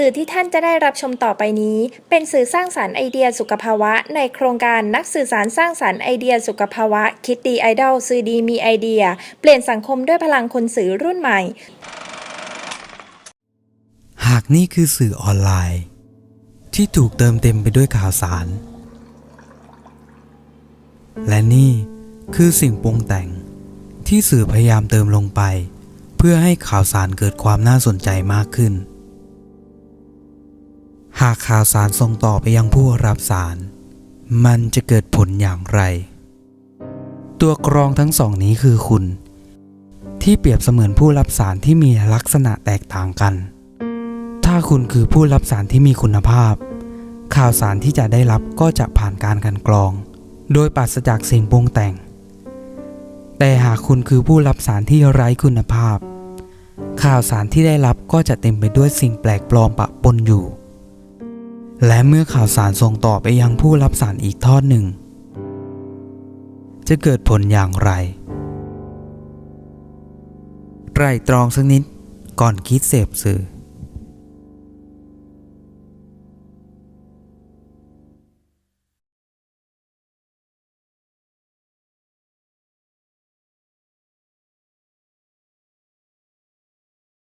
สื่อที่ท่านจะได้รับชมต่อไปนี้ เป็นสื่อสร้างสารรค์ไอเดียสุขภาวะ ในโครงการนักสื่อสารสร้างสารรค์ไอเดียสุขภาวะ คิดดีไอดอลสื่อดีมีไอเดีย เปลี่ยนสังคมด้วยพลังคนสื่อรุ่นใหม่ หากนี่คือสื่อออนไลน์ ที่ถูกเติมเต็มไปด้วยข่าวสาร และนี่คือสิ่งปรุงแต่งที่สื่อพยายามเติมลงไป เพื่อให้ข่าวสารเกิดความน่าสนใจมากขึ้น หากข่าวสารส่งต่อไปยังผู้รับสาร มันจะเกิดผลอย่างไร ตัวกรองทั้งสองนี้คือคุณ ที่เปรียบเสมือนผู้รับสารที่มีลักษณะแตกต่างกัน ถ้าคุณคือผู้รับสารที่มีคุณภาพ ข่าวสารที่จะได้รับก็จะผ่านการกันกรอง โดยปราศจากสิ่งปรุงแต่ง แต่หากคุณคือผู้รับสารที่ไร้คุณภาพ ข่าวสารที่ได้รับก็จะเต็มไปด้วยสิ่งแปลกปลอมปะปนอยู่ และเมื่อข่าวสารส่งต่อไปยังผู้รับสารอีกทอดหนึ่ง จะเกิดผลอย่างไรไตรตรองสักนิดก่อนคิดเสพสื่อ